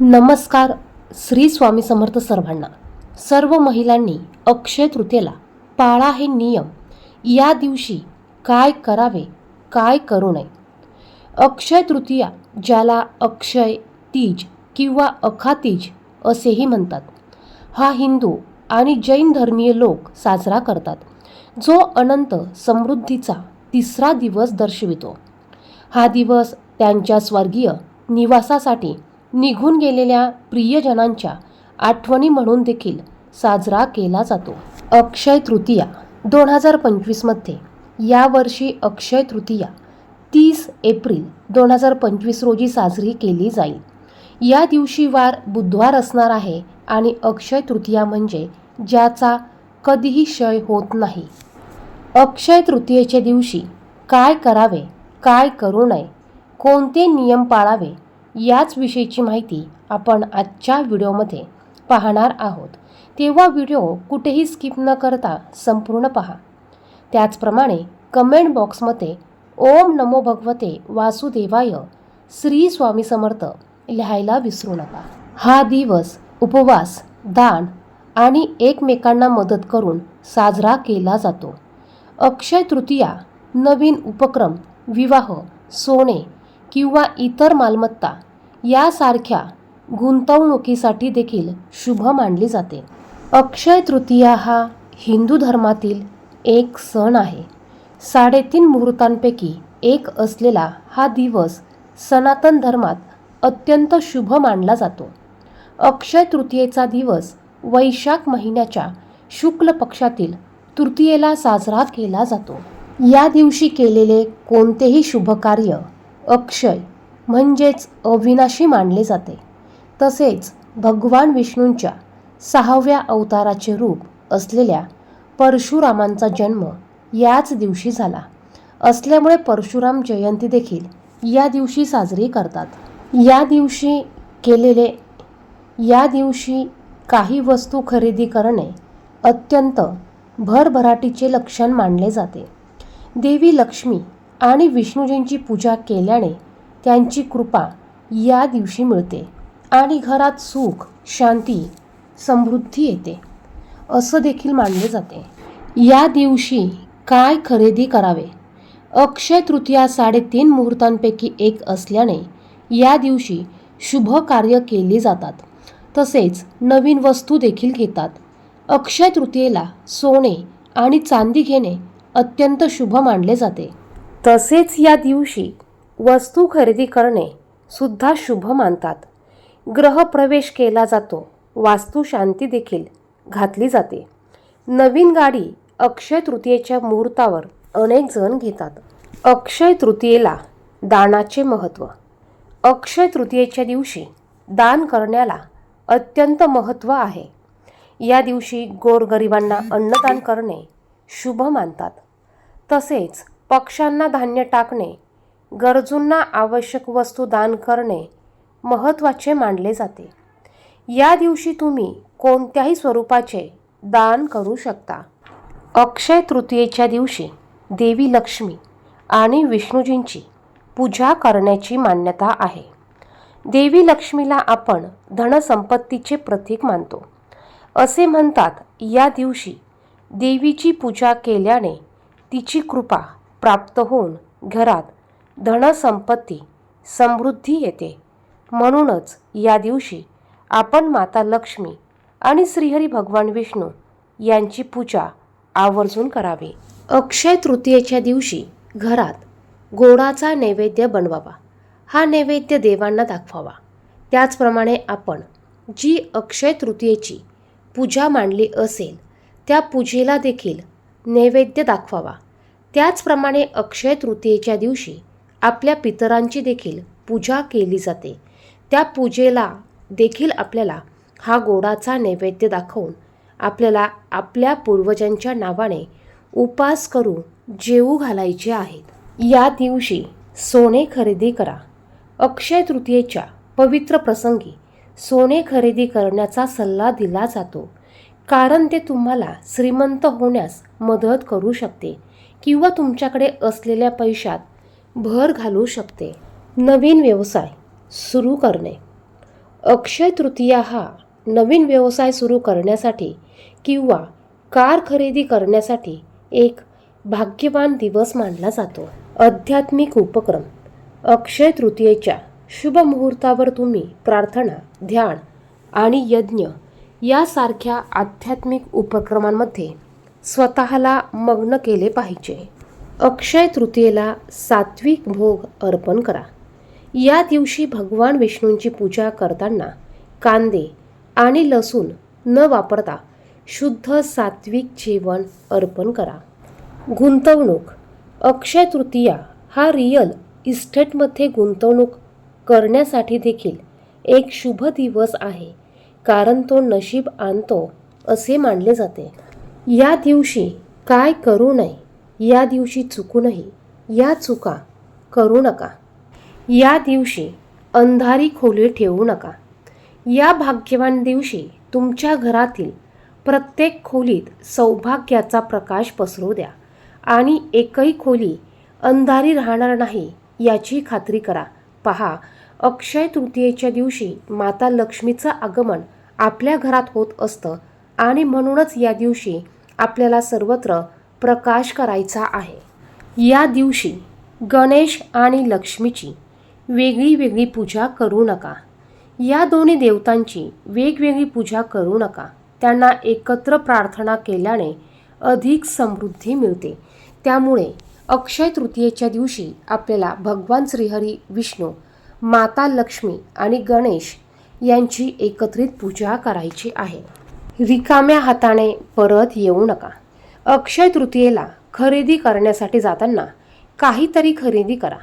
नमस्कार श्री स्वामी समर्थ सर्वांना. सर्व महिलांनी अक्षय तृतीयेला पाळा हे नियम. या दिवशी काय करावे काय करू नये? अक्षय तृतीया ज्याला अक्षय तीज किंवा अखातीज असेही म्हणतात हा हिंदू आणि जैन धर्मीय लोक साजरा करतात जो अनंत समृद्धीचा तिसरा दिवस दर्शवितो. हा दिवस त्यांच्या स्वर्गीय निवासासाठी निघून गेलेल्या प्रियजनांच्या आठवणी म्हणून देखील साजरा केला जातो. अक्षय तृतीया दोन हजार पंचवीसमध्ये यावर्षी अक्षय तृतीया तीस एप्रिल दोन हजार पंचवीस रोजी साजरी केली जाईल. या दिवशी वार बुधवार असणार आहे आणि अक्षय तृतीया म्हणजे ज्याचा कधीही क्षय होत नाही. अक्षय तृतीयेच्या दिवशी काय करावे काय करू नये कोणते नियम पाळावे याच विषयीची माहिती आपण आजच्या व्हिडिओमध्ये पाहणार आहोत. तेव्हा व्हिडिओ कुठेही स्किप न करता संपूर्ण पहा. त्याचप्रमाणे कमेंट बॉक्समध्ये ओम नमो भगवते वासुदेवाय श्री स्वामी समर्थ लिहायला विसरू नका. हा दिवस उपवास दान आणि एकमेकांना मदत करून साजरा केला जातो. अक्षय तृतीया नवीन उपक्रम विवाह सोने किंवा इतर मालमत्ता यासारख्या गुंतवणुकीसाठी देखील शुभ मानली जाते. अक्षय तृतीया हा हिंदू धर्मातील एक सण आहे. साडेतीन मुहूर्तांपैकी एक असलेला हा दिवस सनातन धर्मात अत्यंत शुभ मानला जातो. अक्षय तृतीयेचा दिवस वैशाख महिन्याच्या शुक्ल पक्षातील तृतीयेला साजरा केला जातो. या दिवशी केलेले कोणतेही शुभ कार्य अक्षय म्हणजेच अविनाशी मानले जाते. तसेच भगवान विष्णूंच्या सहाव्या अवताराचे रूप असलेल्या परशुरामांचा जन्म याच दिवशी झाला. असल्यामुळे परशुराम जयंती देखील या दिवशी साजरी करतात. या दिवशी केलेले या दिवशी काही वस्तू खरेदी करणे अत्यंत भरभराटीचे लक्षण मानले जाते. देवी लक्ष्मी आणि विष्णूजींची पूजा केल्याने त्यांची कृपा या दिवशी मिळते आणि घरात सुख शांती समृद्धी येते. असं देखील मानले जाते. या दिवशी काय खरेदी करावे? अक्षय तृतीया साडेतीन मुहूर्तांपैकी एक असल्याने या दिवशी शुभ कार्य केली जातात. तसेच नवीन वस्तू देखील घेतात. अक्षय तृतीयेला सोने आणि चांदी घेणे अत्यंत शुभ मानले जाते. तसेच या दिवशी वस्तू खरेदी करणे सुद्धा शुभ मानतात. ग्रहप्रवेश केला जातो. वास्तुशांती देखील घातली जाते. नवीन गाडी अक्षय तृतीयेच्या मुहूर्तावर अनेक जण घेतात. अक्षय तृतीयेला दानाचे महत्त्व अक्षय तृतीयेच्या दिवशी दान करण्याला अत्यंत महत्त्व आहे. या दिवशी गोरगरिबांना अन्नदान करणे शुभ मानतात. तसेच पक्ष्यांना धान्य टाकणे गरजूंना आवश्यक वस्तू दान करणे महत्त्वाचे मानले जाते. या दिवशी तुम्ही कोणत्याही स्वरूपाचे दान करू शकता. अक्षय तृतीयेच्या दिवशी देवी लक्ष्मी आणि विष्णूजींची पूजा करण्याची मान्यता आहे. देवी लक्ष्मीला आपण धनसंपत्तीचे प्रतीक मानतो. असे म्हणतात या दिवशी देवीची पूजा केल्याने तिची कृपा प्राप्त होऊन घरात धनसंपत्ती समृद्धी येते. म्हणूनच या दिवशी आपण माता लक्ष्मी आणि श्रीहरी भगवान विष्णू यांची पूजा आवर्जून करावी. अक्षय तृतीयेच्या दिवशी घरात गोडाचा नैवेद्य बनवावा. हा नैवेद्य देवांना दाखवावा. त्याचप्रमाणे आपण जी अक्षय तृतीयेची पूजा मांडली असेल त्या पूजेला देखील नैवेद्य दाखवावा. त्याचप्रमाणे अक्षय तृतीयेच्या दिवशी आपल्या पितरांची देखील पूजा केली जाते. त्या पूजेला देखील आपल्याला हा गोडाचा नैवेद्य दाखवून आपल्याला आपल्या पूर्वजांच्या नावाने उपास करून जेवू घालायचे आहेत या दिवशी सोने खरेदी करा. अक्षय तृतीयेच्या पवित्र प्रसंगी सोने खरेदी करण्याचा सल्ला दिला जातो. कारण ते तुम्हाला श्रीमंत होण्यास मदत करू शकते किंवा तुमच्याकडे असलेल्या पैशात भर घालू शकते. नवीन व्यवसाय सुरू करणे. अक्षय तृतीया हा नवीन व्यवसाय सुरू करण्यासाठी किंवा कार खरेदी करण्यासाठी एक भाग्यवान दिवस मानला जातो. आध्यात्मिक उपक्रम. अक्षय तृतीयेच्या शुभ मुहूर्तावर तुम्ही प्रार्थना ध्यान आणि यज्ञ यासारख्या आध्यात्मिक उपक्रमांमध्ये स्वतःला मग्न केले पाहिजे. अक्षय तृतीयेला सात्विक भोग अर्पण करा. या दिवशी भगवान विष्णूंची पूजा करताना कांदे आणि लसूण न वापरता शुद्ध सात्विक जेवण अर्पण करा. गुंतवणूक. अक्षय तृतीया हा रिअल इस्टेटमध्ये गुंतवणूक करण्यासाठी देखील एक शुभ दिवस आहे कारण तो नशीब आणतो असे मानले जाते. या दिवशी काय करू नये? या दिवशी चुकूनही या चुका करू नका. या दिवशी अंधारी खोली ठेवू नका. या भाग्यवान दिवशी तुमच्या घरातील प्रत्येक खोलीत सौभाग्याचा प्रकाश पसरू द्या आणि एकही खोली अंधारी राहणार नाही याची खात्री करा. पहा अक्षय तृतीयेच्या दिवशी माता लक्ष्मीचं आगमन आपल्या घरात होत असतं आणि म्हणूनच या दिवशी आपल्याला सर्वत्र प्रकाश करायचा आहे. या दिवशी गणेश आणि लक्ष्मीची वेगळी वेगळी पूजा करू नका. या दोन्ही देवतांची वेगवेगळी पूजा करू नका. त्यांना एकत्र प्रार्थना केल्याने अधिक समृद्धी मिळते. त्यामुळे अक्षय तृतीयेच्या दिवशी आपल्याला भगवान श्रीहरी विष्णू माता लक्ष्मी आणि गणेश यांची एकत्रित पूजा करायची आहे. रिकाम्या हाताने परत येऊ नका. अक्षय तृतीयेला खरेदी करण्यासाठी जाताना काहीतरी खरेदी करा.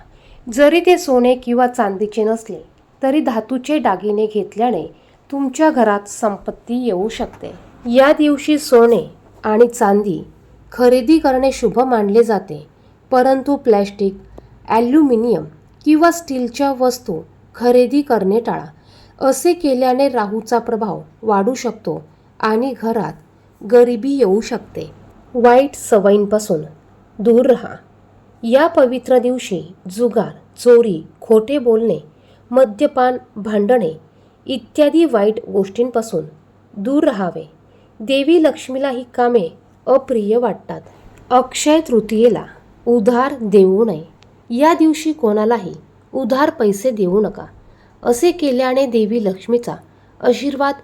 जरी ते सोने किंवा चांदीचे नसले तरी धातूचे दागिने घेतल्याने तुमच्या घरात संपत्ती येऊ शकते. या दिवशी सोने आणि चांदी खरेदी करणे शुभ मानले जाते परंतु प्लॅस्टिक ॲल्युमिनियम किंवा स्टीलच्या वस्तू खरेदी करणे टाळा. असे केल्याने राहूचा प्रभाव वाढू शकतो आणि घरात गरिबी येऊ शकते. वाईट सवयींपासून दूर राहा. या पवित्र दिवशी जुगार चोरी खोटे बोलणे मद्यपान भांडणे इत्यादी वाईट गोष्टींपासून दूर राहावे. देवी लक्ष्मीला ही कामे अप्रिय वाटतात. अक्षय तृतीयेला उधार देऊ नये. या दिवशी कोणालाही उधार पैसे देऊ नका. असे केल्याने देवी लक्ष्मीचा आशीर्वाद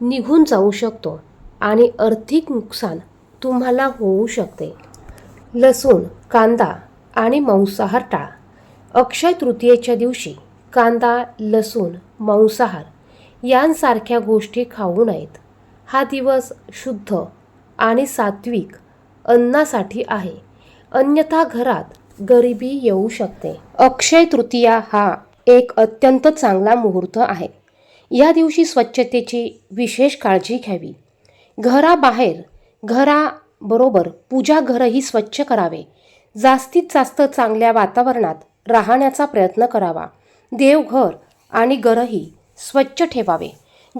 निघून जाऊ शकतो आणि आर्थिक नुकसान तुम्हाला होऊ शकते. लसूण कांदा आणि मांसाहार टाळा. अक्षय तृतीयेच्या दिवशी कांदा लसूण मांसाहार यांसारख्या गोष्टी खाऊ नयेत. हा दिवस शुद्ध आणि सात्विक अन्नासाठी आहे. अन्यथा घरात गरिबी येऊ शकते. अक्षय तृतीया हा एक अत्यंत चांगला मुहूर्त आहे. या दिवशी स्वच्छतेची विशेष काळजी घ्यावी. घराबाहेर घराबरोबर पूजाघरही स्वच्छ करावे. जास्तीत जास्त चांगल्या वातावरणात राहण्याचा प्रयत्न करावा. देवघर आणि घरही स्वच्छ ठेवावे.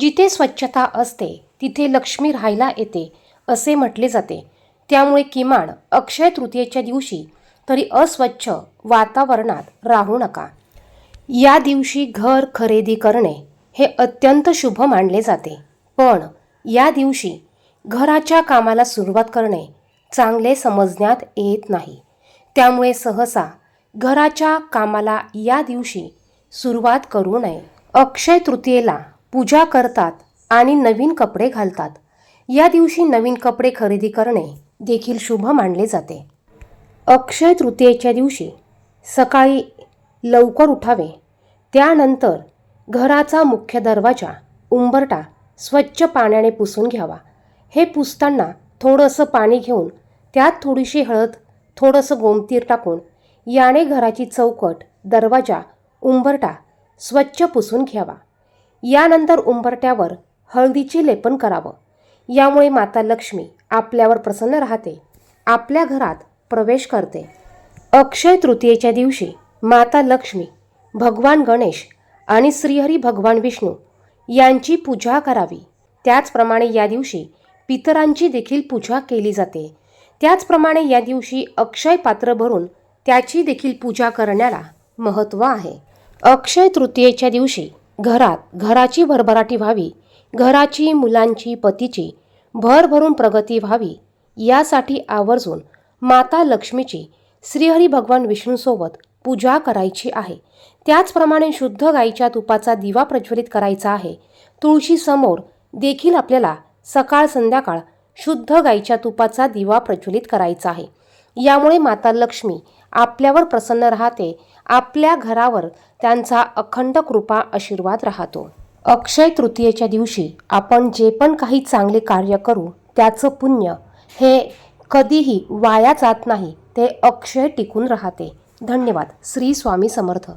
जिथे स्वच्छता असते तिथे लक्ष्मी राहायला येते असे म्हटले जाते. त्यामुळे किमान अक्षय तृतीयेच्या दिवशी तरी अस्वच्छ वातावरणात राहू नका. या दिवशी घर खरेदी करणे हे अत्यंत शुभ मानले जाते. पण या दिवशी घराच्या कामाला सुरुवात करणे चांगले समजण्यात येत नाही. त्यामुळे सहसा घराच्या कामाला या दिवशी सुरुवात करू नये. अक्षय तृतीयेला पूजा करतात आणि नवीन कपडे घालतात. या दिवशी नवीन कपडे खरेदी करणे देखील शुभ मानले जाते. अक्षय तृतीयेच्या दिवशी सकाळी लवकर उठावे. त्यानंतर घराचा मुख्य दरवाजा उंबरटा स्वच्छ पाण्याने पुसून घ्यावा. हे पुसताना थोडंसं पाणी घेऊन त्यात थोडीशी हळद थोडंसं गोमतीर टाकून याने घराची चौकट दरवाजा उंबरटा स्वच्छ पुसून घ्यावा. यानंतर उंबरट्यावर हळदीचे लेपन करावं. यामुळे माता लक्ष्मी आपल्यावर प्रसन्न राहते आपल्या घरात प्रवेश करते. अक्षय तृतीयेच्या दिवशी माता लक्ष्मी भगवान गणेश आणि श्रीहरी भगवान विष्णू यांची पूजा करावी. त्याचप्रमाणे या दिवशी पितरांची देखील पूजा केली जाते. त्याचप्रमाणे या दिवशी अक्षय पात्र भरून त्याची देखील पूजा करण्याला महत्त्व आहे. अक्षय तृतीयेच्या दिवशी घरात घराची भरभराटी व्हावी घराची मुलांची पतीची भरभरून प्रगती व्हावी यासाठी आवर्जून माता लक्ष्मीची श्रीहरी भगवान विष्णूसोबत पूजा करायची आहे. त्याचप्रमाणे शुद्ध गाईच्या तुपाचा दिवा प्रज्वलित करायचा आहे. तुळशीसमोर देखील आपल्याला सकाळ संध्याकाळ शुद्ध गाईच्या तुपाचा दिवा प्रज्वलित करायचा आहे. यामुळे माता लक्ष्मी आपल्यावर प्रसन्न राहते आपल्या घरावर त्यांचा अखंड कृपा आशीर्वाद राहतो. अक्षय तृतीयेच्या दिवशी आपण जे पण काही चांगले कार्य करू त्याचं पुण्य हे कधीही वाया जात नाही ते अक्षय टिकून राहते. धन्यवाद. श्री स्वामी समर्थ.